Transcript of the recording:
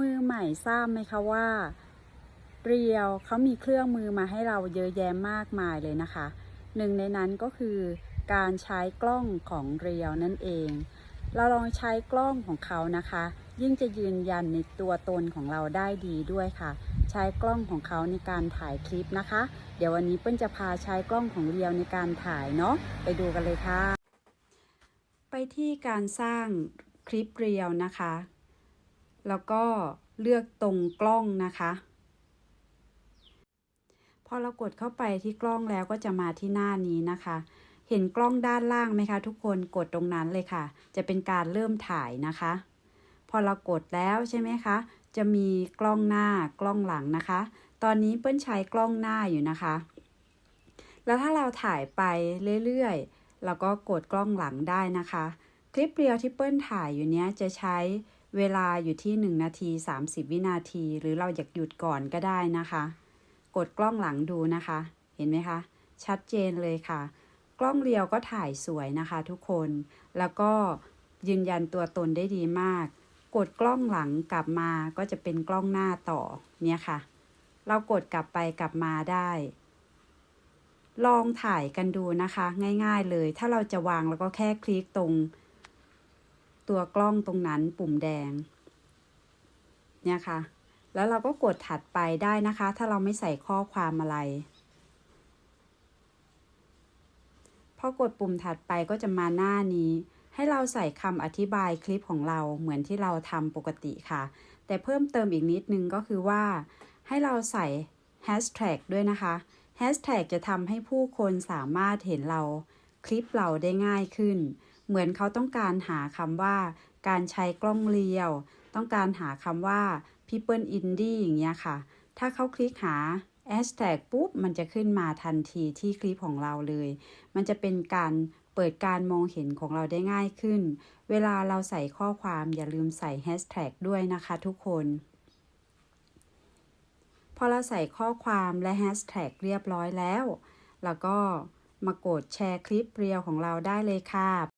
มือใหม่ทราบไหมคะว่าเรียวเขามีเครื่องมือมาให้เราเยอะแยะมากมายเลยนะคะ หนึ่งในนั้นก็คือการใช้กล้องของเรียวนั่นเอง เราลองใช้กล้องของเขานะคะ ยิ่งจะยืนยันในตัวตนของเราได้ดีด้วยค่ะ ใช้กล้องของเขาในการถ่ายคลิปนะคะ เดี๋ยววันนี้เปิ้ลจะพาใช้กล้องของเรียวในการถ่ายเนาะไปดูกันเลยค่ะ ไปที่การสร้างคลิปเรียวนะคะ แล้วก็เลือกตรงกล้องนะคะ พอเรากดเข้าไปที่กล้องแล้วก็จะมาที่หน้านี้นะคะ เห็นกล้องด้านล่างไหมคะทุกคนกดตรงนั้นเลยค่ะ จะเป็นการเริ่มถ่ายนะคะ พอเรากดแล้วใช่ไหมคะ จะมีกล้องหน้ากล้องหลังนะคะ ตอนนี้เปิ้ลใช้กล้องหน้าอยู่นะคะ แล้วถ้าเราถ่ายไปเรื่อยๆเราก็กดกล้องหลังได้นะคะ คลิปเรียวที่เปิ้ลถ่ายอยู่เนี้ยจะใช้ เวลาอยู่ที่ 1 นาที 30 วินาที หรือเราอยากหยุดก่อนก็ได้นะคะ กดกล้องหลังดูนะคะ เห็นไหมคะ ชัดเจนเลยค่ะ กล้องเรียวก็ถ่ายสวยนะคะทุกคน แล้วก็ยืนยันตัวตนได้ดีมาก กดกล้องหลังกลับมาก็จะเป็นกล้องหน้าต่อเนี่ยค่ะ เรากดกลับไปกลับมาได้ ลองถ่ายกันดูนะคะ ง่าย ๆเลย ถ้าเราจะวางแล้วก็แค่คลิกตรง ตัวกล้องตรงนั้นปุ่มแดง เนี่ยค่ะ แล้วเราก็กดถัดไปได้นะคะ ถ้าเราไม่ใส่ข้อความอะไร พอกดปุ่มถัดไปก็จะมาหน้านี้ ให้เราใส่คำอธิบายคลิปของเราเหมือนที่เราทำปกติค่ะ แต่เพิ่มเติมอีกนิดนึงก็คือว่า ให้เราใส่แฮชแท็กด้วยนะคะแฮชแท็กจะทำให้ผู้คนสามารถเห็นเราคลิปเราได้ง่ายขึ้น เหมือนเขาต้องการหาคำว่า การใช้กล้องเรียว ต้องการหาคำว่า people indie อย่างเงี้ยค่ะ ถ้าเขาคลิกหาแฮชแท็กปุ๊บ มันจะขึ้นมาทันทีที่คลิปของเราเลย มันจะเป็นการเปิดการมองเห็นของเราได้ง่ายขึ้น เวลาเราใส่ข้อความอย่าลืมใส่แฮชแท็กด้วยนะคะทุกคน พอเราใส่ข้อความและแฮชแท็กเรียบร้อยแล้ว แล้วก็มากดแชร์คลิปเรียวของเราได้เลยค่ะ